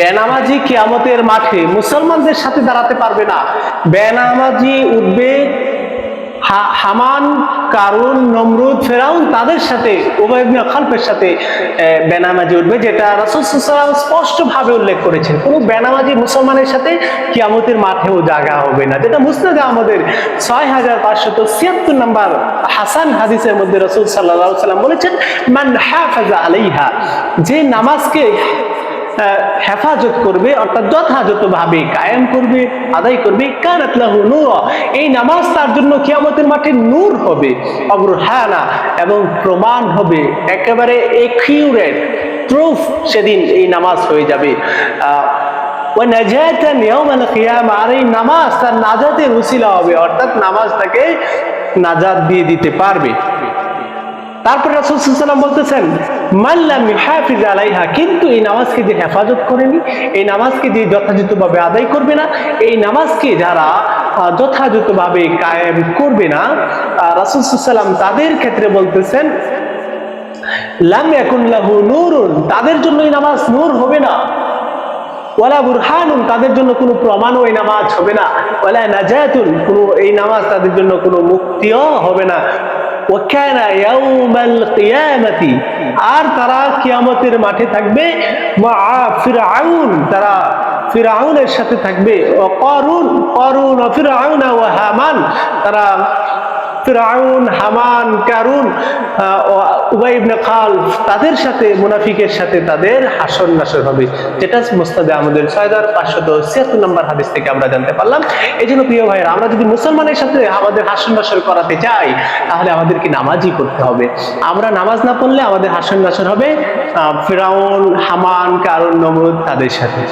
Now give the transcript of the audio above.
বেনামাজি কিয়ামতের মাঠে মুসলমানদের সাথে দাঁড়াতে পারবে না। বেনামাজি উঠবে হামান, কারুন, নমরুদ, ফেরাউন তাদের সাথে ওবায়বনা খালফের সাথে বেনামাজি উঠবে যেটা রাসুলাম স্পষ্ট ভাবে উল্লেখ করেছেন। কোনো বেনামাজি মুসলমানের সাথে কিয়ামতের মাঠেও জায়গা হবে না। যেটা মুসনাদ আমাদের ছয় হাজার পাঁচশত ছিয়াত্তর নম্বর হাসান হাদিসের মধ্যে রসুল সাল্লাহ সাল্লাম বলেছেন, মান হাফাজা আলাইহা যে নামাজকে হেফাজত করবে, অর্থাৎ যথাযথভাবে কায়েম করবে, আদায় করবে নূর। এই নামাজ তার জন্য কিয়ামতের মাঠে নূর হবে অগ্রহানা এবং প্রমাণ হবে, একেবারে একিউরেট প্রুফ সেদিন এই নামাজ হয়ে যাবে। আর এই নামাজ তার নাজাতের উসিলা হবে, অর্থাৎ নামাজ তাকে নাজাত দিয়ে দিতে পারবে। তারপরে রাসুলাম বলতেছেন মাল্লাম হাফিজ আলাইহা, কিন্তু এই নামাজকে যে হেফাজত করেনি, এই নামাজকে যে যথাযথভাবে আদায় করবে না, এই নামাজকে যারা যথাযথভাবে কায়েম করবে না রাসুল রাসুলসাল্লাম তাদের ক্ষেত্রে বলতেছেন, লাম ইয়াকুল্লাহু নূরুন, তাদের জন্য এই নামাজ নূর হবে না। ওয়ালা বুরহানুন, তাদের জন্য কোনো প্রমাণও এই নামাজ হবে না। ওয়ালা নাজাতুন, কোনো, এই নামাজ তাদের জন্য কোনো মুক্তিও হবে না। আর তারা কিয়ামতের মাঠে থাকবে, মা ফিরআউন তারা ফিরাউনের সাথে থাকবে, ও করুন করুন ও ফিরআউন ও হামান, তারা ফিরাউন হামান, কারুন উবাই ইবনে খালফ তাদের সাথে, মুনাফিকের সাথে তাদের হাসন নাসর হবে। যেটা মুস্তাদে আমাদের ছয় হাজার পাঁচশত ছিয়াত্তর নম্বর হাদিস থেকে আমরা জানতে পারলাম। এই জন্য প্রিয় ভাইরা আমরা যদি মুসলমানের সাথে আমাদের হাসন নাসর করাতে চাই, তাহলে আমাদেরকে নামাজই করতে হবে। আমরা নামাজ না পড়লে আমাদের হাসন নাসর হবে ফিরাউন হামান, কারুন, নমরুদ তাদের সাথে।